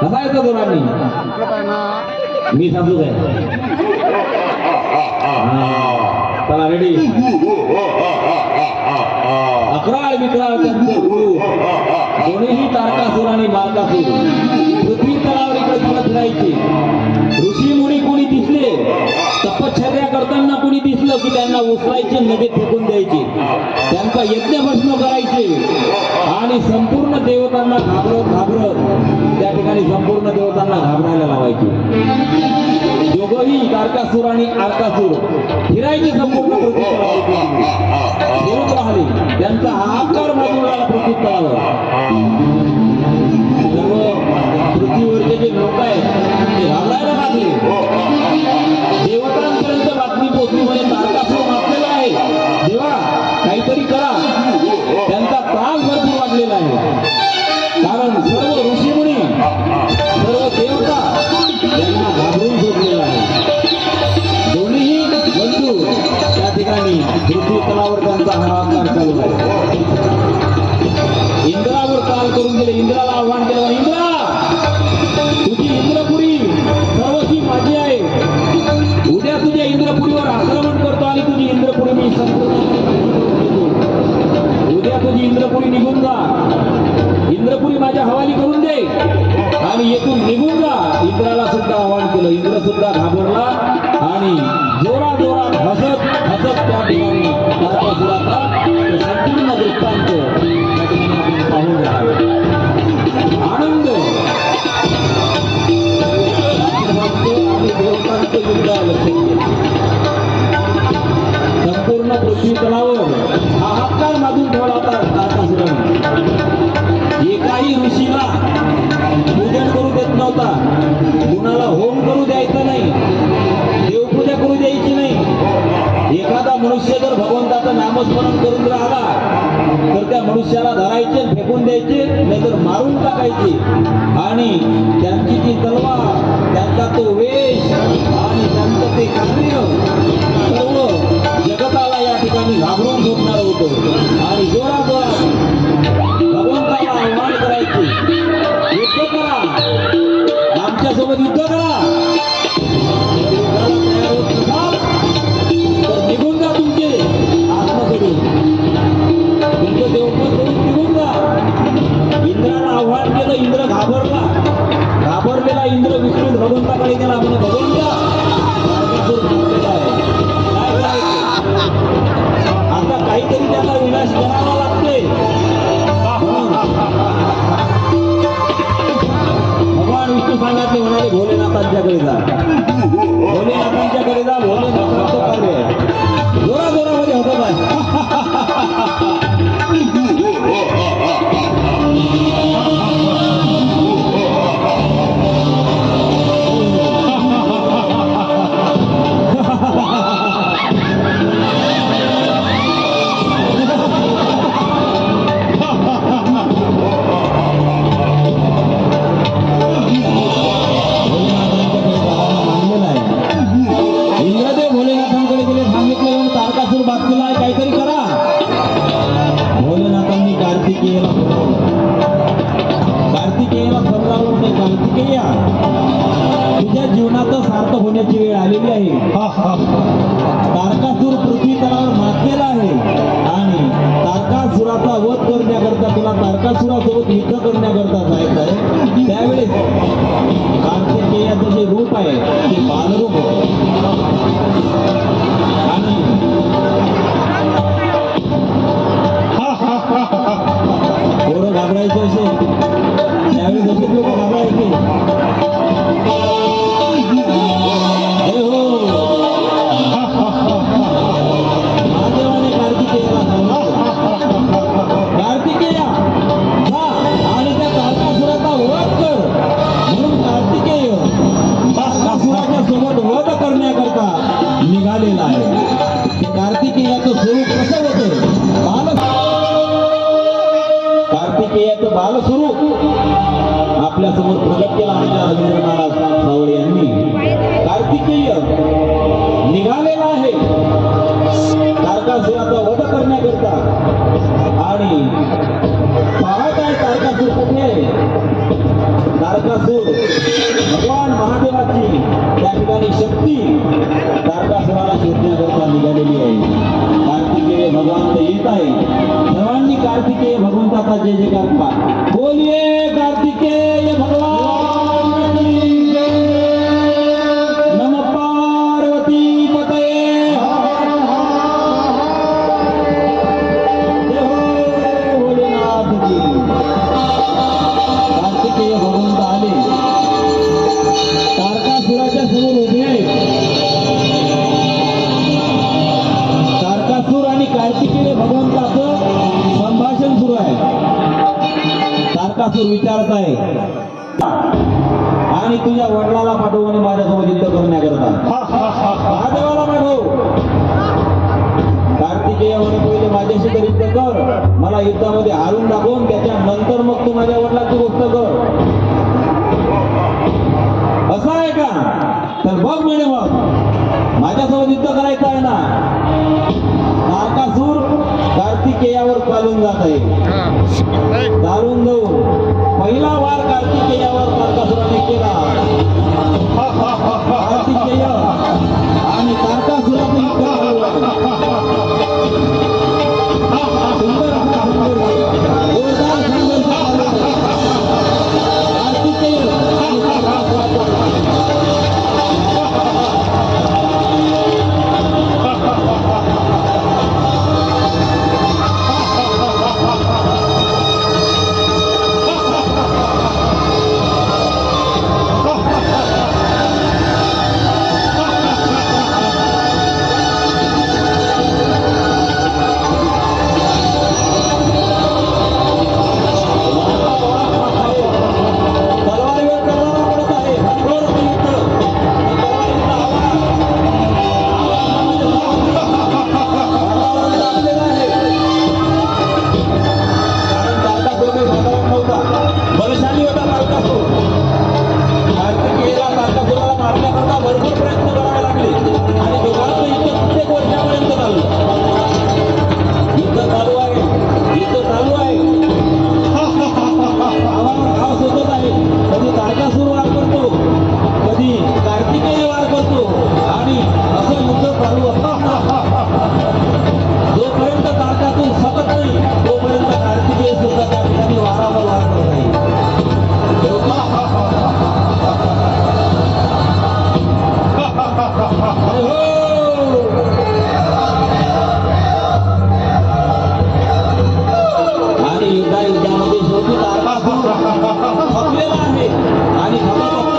कसा येतो दोरांनी मी सांगू काय चला रेडी अकराळ विकराळ दोन्हीही तारकासूर आणि मार्कासूर पृथ्वी तलावर इकडे तिकडे फिरायचे दिसलं त्यांना उचलायचे नदीत फेकून द्यायचे. त्यांचा यज्ञ भस्म करायचे. आणि संपूर्ण देवतांना घाबरत घाबरत त्या ठिकाणी संपूर्ण देवतांना घाबरायला लावायचे. दोघंही तारकासूर आणि आरकासूर फिरायचे संपूर्ण पृथ्वी तलावर राहिले त्यांचा हाहाकार माजून राहिला हसत त्या ठिकाणी संपूर्ण त्या ठिकाणी आपण पाहून आनंद आणि देवतांचं युद्ध लक्ष संपूर्ण पृथ्वी तलावर हाहाकार माजून ठेवला होता. तारकासुराने एकाही ऋषीला पूजन करू देत नव्हता. कुणाला होम करू द्यायचा नाही. देवपूजा करू द्यायची नाही. एखादा मनुष्य जर भगवंताचं नामस्मरण करून राहिला तर त्या मनुष्याला धरायचे फेकून द्यायचे नाहीतर मारून टाकायचे. आणि त्यांची जी तलवार त्यांचा तो वेश आणि त्यांचं ते कार्य सर्व जगताला या ठिकाणी घाबरून झोपणार होतं. आणि जोरा जोरात भगवंताला आव्हान करायचे. युद्ध करा. आमच्यासोबत युद्ध करा. भगवंताकडे गेला आता काहीतरी त्याचा विनाश करावा लागते भगवान विष्णू सांगितले म्हणाले भोलेनाथांच्याकडे जा. तारकासूर पृथ्वी तलावर मातलेला आहे. आणि तारकासुराचा वध करण्याकरता तुला तारकासुरासोबत युद्ध करण्याकरता जायचं आहे. त्यावेळेस कार्तिकेयाचं जे रूप आहे ते बालरूप आणि पोरं घाबरायचे त्यावेळेस असे लोक घाबरायचे. आपल्यासमोर प्रगट केला आमच्या रवींद्रनाथ सावळे यांनी कार्तिकेय निघालेला आहे. तारकासुराचा वध करण्याकरता. आणि पाहत आहे तारकासूर कुठे आहे? तारकासूर भगवान महादेवाची त्या ठिकाणी शक्ती तारकासुराला शोधण्याकरता निघालेली आहे. कार्तिकेय भगवंत येत आहे. सर्वांनी कार्तिकेय भगवंताचा जय जयकार बोलिये कार्तिक तारकासूर विचारत आहे. आणि तुझ्या वडिलाला पाठवू आणि माझ्यासोबत युद्ध करण्याकरता महादेवाला पाठव. कार्तिकेय म्हणे पहिले माझ्याशी तर युद्ध कर. मला युद्धामध्ये हारून दाखवून त्याच्यानंतर मग तू माझ्या वडिलांची गोष्ट कर. असं आहे का? तर बघ म्हणे मग माझ्यासोबत युद्ध करायचं आहे ना? तारकासूर कार्तिकेयावर चालून जात आहे. चालून जाऊन पहिला वार कार्तिकेयावर तारकासुराने केला. कार्तिकेय आणि तारकासुराचं अरे हो! आणि युद्धा युद्धामध्ये शेवटी तारकासूर थकलेला आहे आणि थकत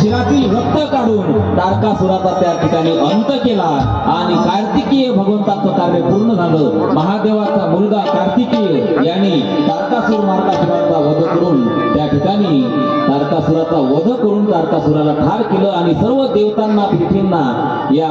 शिरातील रक्त काढून तारकासुराचा त्या ठिकाणी अंत केला आणि कार्तिकेय भगवंताचं कार्य पूर्ण झालं. महादेवाचा मुलगा कार्तिकेय यांनी तारकासूर मार्गाशिवाचा वध करून त्या ठिकाणी तारकासुराचा वध करून तारकासुराला ठार केलं आणि सर्व देवतांना पृथ्वींना या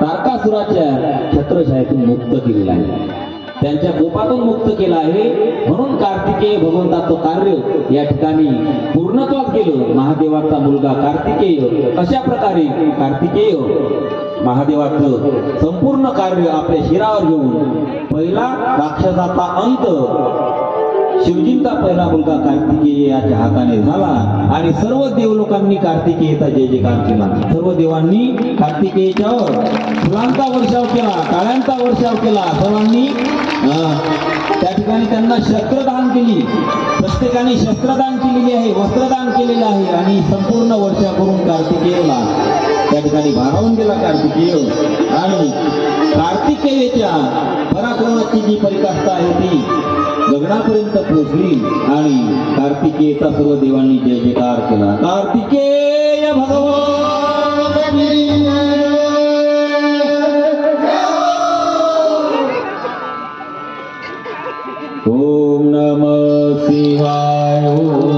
तारकासुराच्या छत्रछायेतून मुक्त केलेला आहे. त्यांच्या गोपातून मुक्त केला आहे. म्हणून कार्तिकेय भगवंताचं कार्य या ठिकाणी पूर्णत्वात गेलं. महादेवाचा मुलगा कार्तिकेय. अशा प्रकारे कार्तिकेय महादेवाचं संपूर्ण कार्य आपल्या शिरावर घेऊन पहिला राक्षसाचा अंत शिवजींचा पहिला मुलगा कार्तिकेय याच्या हाताने झाला आणि सर्व देवलोकांनी कार्तिकेयचा जय जयकार केला. सर्व देवांनी कार्तिकेयच्यावर फुलांचा वर्षाव केला काळ्यांचा वर्षाव केला. सर्वांनी त्या ठिकाणी त्यांना शस्त्रदान केली. प्रत्येकाने शस्त्रदान केलेली आहे वस्त्रदान केलेलं आहे आणि संपूर्ण वर्षा करून कार्तिकेयला त्या ठिकाणी भारावून गेला कार्तिकेय. आणि कार्तिकेयच्या पराक्रमाची जी परिकाष्ठा आहे ती गगनापर्यंत पोहोचली आणि कार्तिकेयचा सर्व देवांनी जय जयकार केला कार्तिकेय भगवान ओम नम शिवाय ओम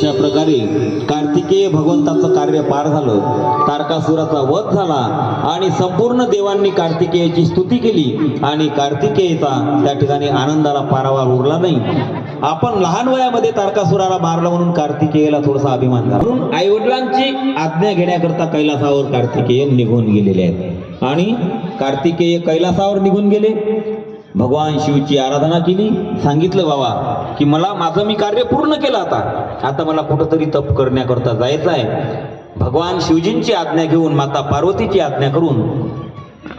अशा प्रकारे कार्तिकेय भगवंताचं कार्य पार झालं. तारकासुराचा वध झाला आणि संपूर्ण देवांनी कार्तिकेयाची स्तुती केली आणि कार्तिकेयचा त्या ठिकाणी आनंदाला पारावार उरला नाही. आपण लहान वयामध्ये तारकासुराला मारलं म्हणून कार्तिकेयला थोडासा अभिमान झाला. म्हणून आईवडिलांची आज्ञा घेण्याकरता कैलासावर कार्तिकेय निघून गेलेले आहेत. आणि कार्तिकेय कैलासावर निघून गेले. भगवान शिवची आराधना केली सांगितलं बाबा की मला माझं मी कार्य पूर्ण केलं आता. आता मला कुठंतरी तप करण्याकरता जायचं आहे भगवान शिवजींची आज्ञा घेऊन माता पार्वतीची आज्ञा करून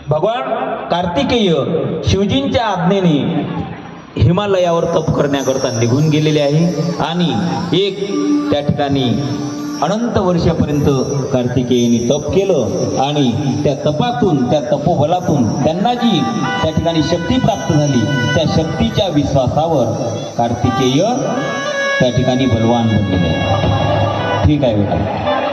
भगवान कार्तिकेय शिवजींच्या आज्ञेने हिमालयावर तप करण्याकरता निघून गेलेले आहे आणि एक त्या ठिकाणी अनंत वर्षापर्यंत कार्तिकेयनी तप केलं आणि त्या तपातून त्या तपोबलातून त्यांना जी त्या ठिकाणी शक्ती प्राप्त झाली त्या शक्तीच्या विश्वासावर कार्तिकेय त्या ठिकाणी बलवान बनलेले ठीक आहे बेटा.